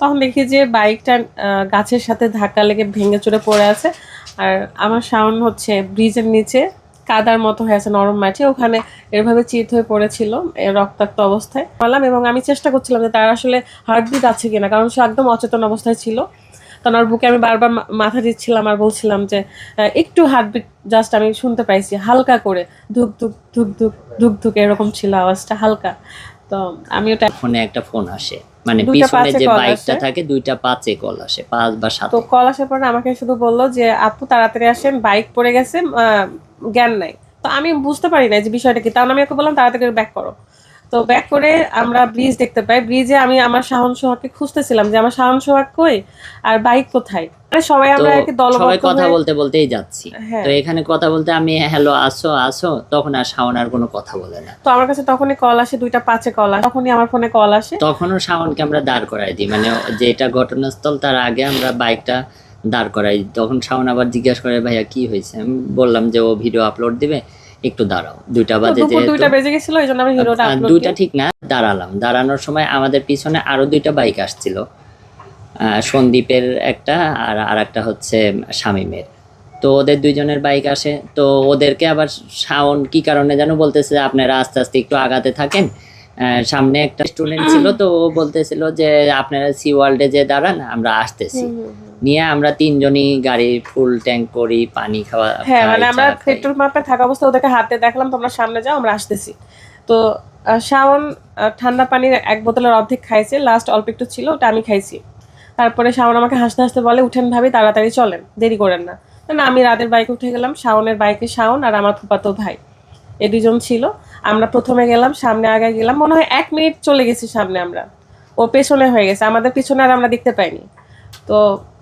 তখন দেখি যে বাইকটা গাছের সাথে ধাক্কা লেগে ভেঙে চড়ে পড়ে আছে। আর আমার সাউন্ড হচ্ছে ব্রিজের নিচে, কাদার মতো হয়ে আছে, নরম মাটি। ওখানে এরভাবে চিত হয়ে পড়েছিল রক্তাক্ত অবস্থায়। বললাম, এবং আমি চেষ্টা করছিলাম যে তার আসলে হার্টবিট আছে কিনা, কারণ সে একদম অচেতন অবস্থায় ছিল। তখন ওর বুকে আমি বারবার মাথা দিচ্ছিলাম আর বলছিলাম যে একটু হার্টবিট জাস্ট আমি শুনতে পাইছি, হালকা করে, ধুক ধুক ধুক ধুক ধুক ধুক, এরকম ছিল আওয়াজটা, হালকা। তো আমি ওটা ফোনে একটা ফোন আসে। মানে দুইটা পিছনে যে বাইকটা থাকে দুইটা পাঁচে কল আসে পাঁচ বা সাত। তো কল আসার পরে আমাকে শুধু বলল যে আপু তাড়াতাড়ি আসেন বাইক পড়ে গেছে আহ, জ্ঞান নাই। তো আমি বুঝতে পারি না যে বিষয়টা কি। তাহলে আমি ওকে বললাম তাড়াতাড়ি ব্যাক করো। তো ব্যাক করে আমরা ব্রিজ দেখতে পাই। ব্রিজে আমি আমার শাহন সোহাগকে খুঁজতেছিলাম যে আমার শাহন সোহাগ কই? আর বাইক কোথায়? মানে সবাই আমরা আর কি সবাই কথা বলতে বলতেই যাচ্ছি। হ্যাঁ। তো এখানে কথা বলতে আমি হ্যালো আসো আসো। তখন আর শাওন আর কোনো কথা বলে না। তো আমার কাছে তখনই কল আসে দুইটা পাঁচে কল আসে। তখনই আমার ফোনে কল আসে। তখনও শাওনকে আমরা দাঁড় করাই দিই। মানে যেটা ঘটনাস্থল তার আগে আমরা বাইকটা দাঁড় করাই তখন শাওন আবার জিজ্ঞাসা করে ভাইয়া কি হয়েছে? আমি বললাম যে ও ভিডিও আপলোড দিবে। একটু দাঁড়াও দুইটা বাজে দুইটা বেজে গেছিল এই জন্য আমি হিরোটা দুইটা ঠিক না দাঁড়ালাম। দাঁড়ানোর সময় আমাদের পিছনে আরও দুইটা বাইক আসছিল। সন্দীপের একটা আর আর একটা হচ্ছে শামীমের। তো ওদের দুইজনের বাইক আসে। তো ওদেরকে আবার শাওন কি কারণে যেন বলতেছে আপনারা আস্তে আস্তে একটু আগাতে থাকেন। সামনে একটা স্টুডেন্ট ছিল তো ও বলতেছিল যে আপনারা সি ওয়ার্ল্ডে যে দাঁড়ান আমরা আসতেছি। নিয়ে আমরা তিনজনই গাড়ি ফুল ট্যাঙ্ক করি পানি খাওয়া হ্যাঁ মানে আমরা পেট্রোল পাম্পে থাকা অবস্থায় ওদেরকে হাতে দেখলাম তোমরা সামনে যাও আমরা আসতেছি। তো শাওন ঠান্ডা পানির এক বোতলের অর্ধেক খাইছে লাস্ট অল্প একটু ছিল ওটা আমি খাইছি। তারপরে শাওন আমাকে হাসতে হাসতে বলে উঠেন ভাবি তাড়াতাড়ি চলেন দেরি করেন না। না আমি রাতের বাইকে উঠে গেলাম শাওনের বাইকে শাওন আর আমার ফুপাতো ভাই। এ দুজন ছিল। আমরা প্রথমে গেলাম সামনে আগে গেলাম মনে হয় এক মিনিট চলে গেছি সামনে আমরা। ও পেছনে হয়ে গেছে আমাদের পিছনে আর আমরা দেখতে পাইনি। তো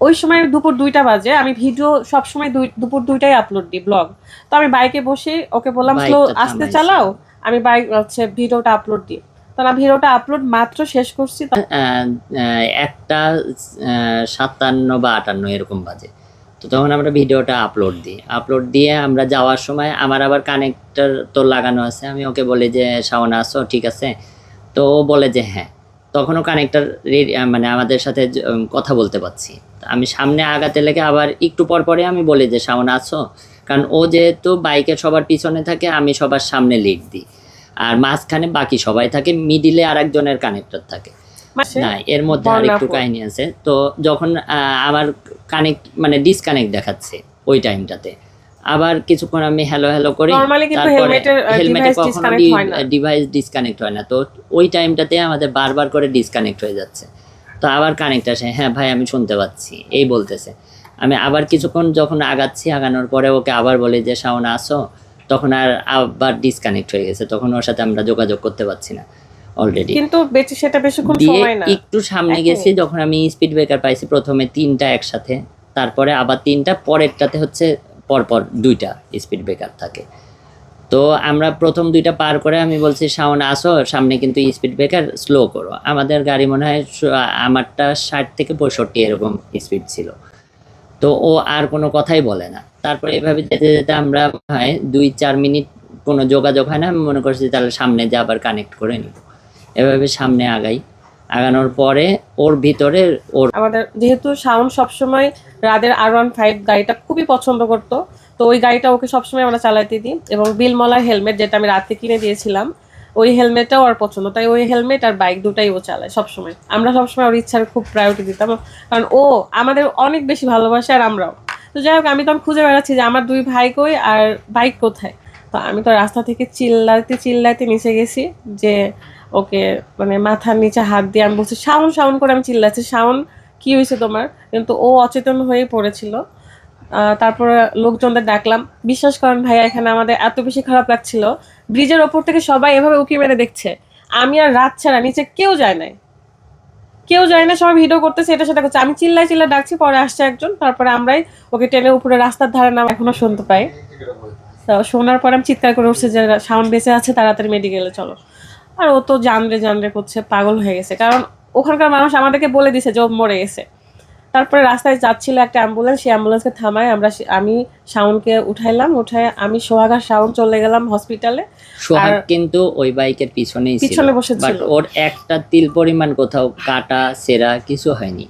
ওই সময় দুপুর দুইটা বাজে আমি ভিডিও সব সময় দুপুর দুইটাই আপলোড দিই ব্লগ তো আমি বাইকে বসে ওকে বললাম স্লো আস্তে চালাও। আমি বাইক হচ্ছে ভিডিওটা আপলোড দিই। তো না ভিডিওটা আপলোড মাত্র শেষ করছি একটা সাতান্ন বা আটান্ন এরকম বাজে। তো তখন আমরা ভিডিওটা আপলোড দিই। আপলোড দিয়ে আমরা যাওয়ার সময় আমার আবার কানেক্টর তো লাগানো আছে। আমি ওকে বলি যে শাওন আসো ঠিক আছে? তো ও বলে যে হ্যাঁ। তখনও কানেক্টর মানে আমাদের সাথে কথা বলতে পারছি। আমি সামনে আগাতে লেগে আবার একটু পর পরে আমি বলি যে শাওন আছো কারণ ও যেহেতু বাইকে সবার পিছনে থাকে আমি সবার সামনে লিড দিই। আর মাঝখানে বাকি সবাই থাকে মিডিলে আর একজনের কানেক্টর থাকে। না এর মধ্যে আর একটু কাহিনী আছে। তো যখন আমার কানেক্ট মানে ডিসকানেক্ট দেখাচ্ছে ওই টাইমটাতে আবার কিছুক্ষণ আমি হ্যালো হ্যালো করি। ডিভাইস ডিসকানেক্ট হয় না। তো ওই টাইমটাতে আমাদের বারবার করে ডিসকানেক্ট হয়ে যাচ্ছে। তো আবার কানেক্ট আসে হ্যাঁ ভাই আমি শুনতে পাচ্ছি। এই বলতেছে। আমি আবার কিছুক্ষণ যখন আগাচ্ছি আগানোর পরে ওকে আবার বলি যে শাওন আসো। তখন আর আবার ডিসকানেক্ট হয়ে গেছে। তখন ওর সাথে আমরা যোগাযোগ করতে পারছি না অলরেডি কিন্তু বেশি সেটা বেশিক্ষণ সময় না। একটু সামনে গেছি যখন আমি স্পিড ব্রেকার পাইছি প্রথমে তিনটা একসাথে। তারপরে আবার তিনটা পরেরটাতে হচ্ছে পরপর দুইটা স্পিড ব্রেকার থাকে। তো আমরা প্রথম দুইটা পার করে আমি বলছি, শাওন, আসো, সামনে কিন্তু স্পিড ব্রেকার স্লো করো। আমাদের গাড়ি মনে হয় আমারটা ষাট থেকে পঁয়ষট্টি এরকম স্পিড ছিল। তো ও আর কোনো কথাই বলে না। তারপরে এভাবে যেতে যেতে আমরা হয় দুই চার মিনিট কোনো যোগাযোগ হয় না, আমি মনে করছি তাহলে সামনে যে আবার কানেক্ট করে নিব। এভাবে সামনে আগাই। আগানোর পরে ওর ভিতরে ওর আমাদের যেহেতু শাওন সবসময় রাদের আর ওয়ান ফাইভ গাড়িটা খুবই পছন্দ করতো, তো ওই গাড়িটা ওকে সবসময় আমরা চালাতে দিই। এবং বিলমলার হেলমেট যেটা আমি রাতে কিনে দিয়েছিলাম, ওই হেলমেটটাও ওর পছন্দ। তাই ওই হেলমেট আর বাইক দুটাই ও চালায় সবসময়। আমরা সবসময় ওর ইচ্ছার খুব প্রায়োরিটি দিতাম, কারণ ও আমাদের অনেক বেশি ভালোবাসে আর আমরাও। তো যাই হোক, আমি তখন খুঁজে বেড়াচ্ছি যে আমার দুই ভাই কই আর বাইক কোথায়। তো আমি তো রাস্তা থেকে চিল্লাতে চিল্লাতে নিচে গেছি যে ওকে মানে মাথার নিচে হাত দিয়ে আমি বলছি, শাওন শাউন করে আমি চিল্লাচ্ছি। শাওন, কি হয়েছে তোমার? কিন্তু ও অচেতন হয়ে পড়েছিল। তারপরে লোকজনদের ডাকলাম, বিশ্বাস করেন ভাইয়া, এখানে আমাদের এত বেশি খারাপ লাগছিল। ব্রিজের ওপর থেকে সবাই এভাবে উকি মেরে দেখছে। আমি আর রাত ছাড়া নিচে কেউ যায় নাই। কেউ যায় না, সবাই ভিডিও করতেছে এটা সেটা করছে। আমি চিল্লাই চিল্লাই ডাকছি, পরে আসছে একজন। তারপরে আমরাই ওকে টেনে উপরে রাস্তার ধারে নাম, এখনও শুনতে পাই। তো শোনার পর আমি চিৎকার করে উঠছে যে সাউন্ড বেঁচে আছে, তাড়াতাড়ি মেডিকেলে চলো। আর ও তো জানরে জানরে করছে পাগল হয়ে গেছে। কারণ ওখানকার মানুষ আমাদেরকে বলে দিছে যে ও মরে গেছে। তারপরে রাস্তায় যাচ্ছিল একটা অ্যাম্বুলেন্স সেই অ্যাম্বুলেন্সকে থামায় আমরা আমি শাওনকে উঠাইলাম উঠায় আমি সোহাগার আর শাওন চলে গেলাম হসপিটালে সোহাগ কিন্তু ওই বাইকের পিছনেই পিছনে। বাট ওর একটা তিল পরিমাণ কোথাও কাটা সেরা কিছু হয়নি।